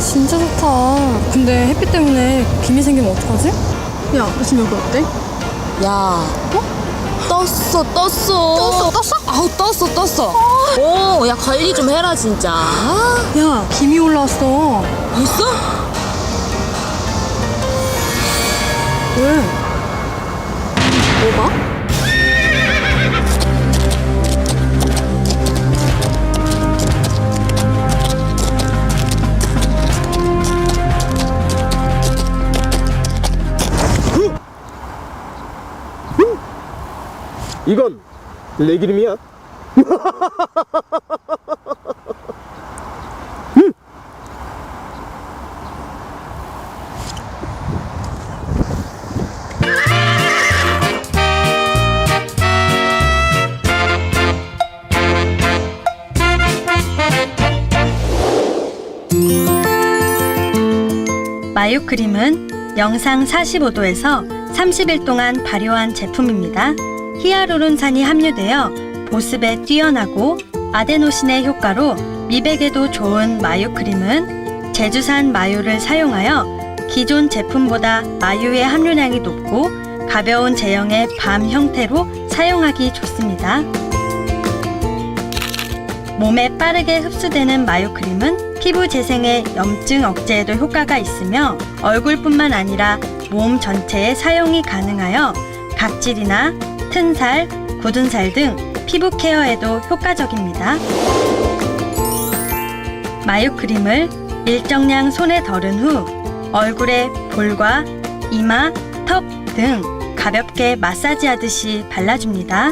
진짜 좋다. 근데 햇빛 때문에 김이 생기면 어떡하지? 야, 너 지금 여기 어때? 야, 떴어, 떴어. 떴어, 떴어? 아우, 떴어, 떴어. 오, 야, 관리 좀 해라, 진짜. 아, 야, 김이 올라왔어. 있어? 왜? 뭐가? 이건 내 기름이야. 마유크림은 영상 45도에서 30일 동안 발효한 제품입니다. 히아루론산이 함유되어 보습에 뛰어나고 아데노신의 효과로 미백에도 좋은 마유 크림은 제주산 마유를 사용하여 기존 제품보다 마유의 함유량이 높고 가벼운 제형의 밤 형태로 사용하기 좋습니다. 몸에 빠르게 흡수되는 마요크림은 피부 재생에 염증 억제에도 효과가 있으며 얼굴뿐만 아니라 몸 전체에 사용이 가능하여 각질이나 튼살, 굳은 살 등 피부 케어에도 효과적입니다. 마요 크림을 일정량 손에 덜은 후 얼굴에 볼과 이마, 턱 등 가볍게 마사지하듯이 발라줍니다.